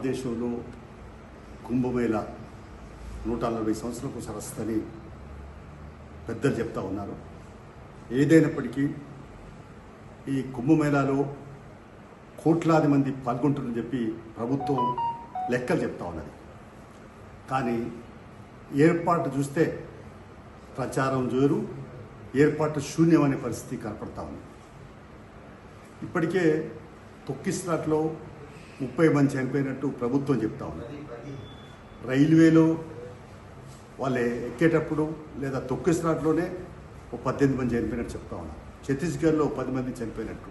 భారతదేశంలో కుంభమేళ నూట నలభై సంవత్సరాలకు సరస్సుని పెద్దలు చెప్తా ఉన్నారు. ఏదైనప్పటికీ ఈ కుంభమేళాలో కోట్లాది మంది పాల్గొంటుందని చెప్పి ప్రభుత్వం లెక్కలు చెప్తా ఉన్నది. కానీ ఏర్పాటు చూస్తే ప్రచారం జోరు ఏర్పాటు శూన్యం అనే పరిస్థితి కనపడతా ఉంది. ఇప్పటికే తొక్కిస్లాట్లో ముప్పై మంది చనిపోయినట్టు ప్రభుత్వం చెప్తా ఉన్నది రైల్వేలో వాళ్ళు ఎక్కేటప్పుడు లేదా తొక్కిస్లాట్లోనే ఒక పద్దెనిమిది మంది చనిపోయినట్టు చెప్తా ఉన్నారు ఛత్తీస్గఢ్లో పది మంది చనిపోయినట్టు.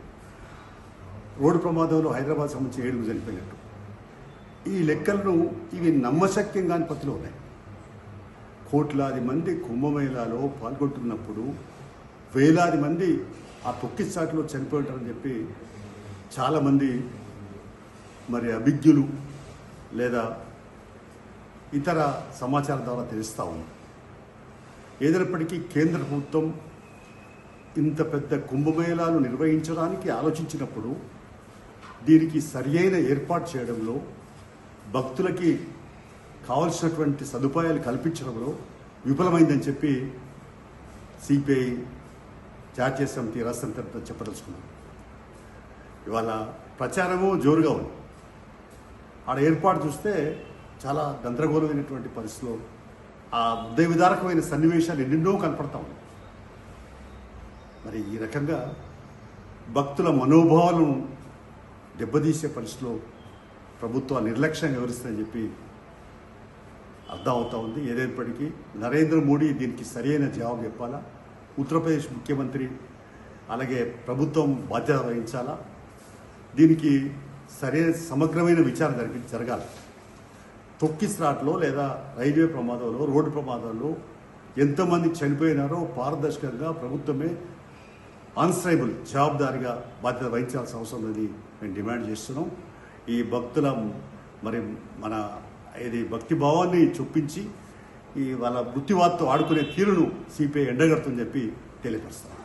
రోడ్డు ప్రమాదంలో హైదరాబాద్ సంబంధించి ఏడుగురు చనిపోయినట్టు. ఈ లెక్కలను ఇవి నమ్మశక్యం కాని పత్రిలో ఉన్నాయి. కోట్లాది మంది కుంభమేళాలో పాల్గొంటున్నప్పుడు వేలాది మంది ఆ తొక్కిసాట్లో చనిపోయి చనిపోయింటారని చెప్పి చాలామంది మరి అభిజ్ఞులు లేదా ఇతర సమాచారం ద్వారా తెలుస్తూ ఉంది. ఏదైనప్పటికీ కేంద్ర ప్రభుత్వం ఇంత పెద్ద కుంభమేళాలు నిర్వహించడానికి ఆలోచించినప్పుడు దీనికి సరియైన ఏర్పాటు చేయడంలో భక్తులకి కావలసినటువంటి సదుపాయాలు కల్పించడంలో విఫలమైందని చెప్పి సిపిఐ జాతీయ సమితి రాష్ట్రంతా చెప్పదలుచుకున్నాం. ఇవాళ ప్రచారము జోరుగా ఉంది. ఆడ ఏర్పాటు చూస్తే చాలా గందరగోళమైనటువంటి పరిస్థితిలో ఆ ఉదయ విధారకమైన సన్నివేశాలు ఎన్నెన్నో కనపడతా ఉన్నాయి. మరి ఈ రకంగా భక్తుల మనోభావాలను దెబ్బతీసే పరిస్థితిలో ప్రభుత్వ నిర్లక్ష్యం వివరిస్తుందని చెప్పి అర్థం అవుతా ఉంది. ఏదైనప్పటికీ నరేంద్ర మోడీ దీనికి సరైన జవాబు చెప్పాలా? ఉత్తరప్రదేశ్ ముఖ్యమంత్రి అలాగే ప్రభుత్వం బాధ్యత వహించాలా? దీనికి సరైన సమగ్రమైన విచారణ జరిపి జరగాలి. తొక్కిస్రాట్లో లేదా రైల్వే ప్రమాదంలో రోడ్డు ప్రమాదంలో ఎంతమంది చనిపోయినారో పారదర్శకంగా ప్రభుత్వమే ఆన్సరైబుల్ జవాబుదారిగా బాధ్యత వహించాల్సిన అవసరం ఉందని మేము డిమాండ్ చేస్తున్నాం. ఈ భక్తుల మరి మన ఇది భక్తి భావాన్ని చొప్పించి ఈ వాళ్ళ మృత్యువాత్తో ఆడుకునే తీరును సిపిఐ ఎండగడుతుందని చెప్పి తెలియపరుస్తాం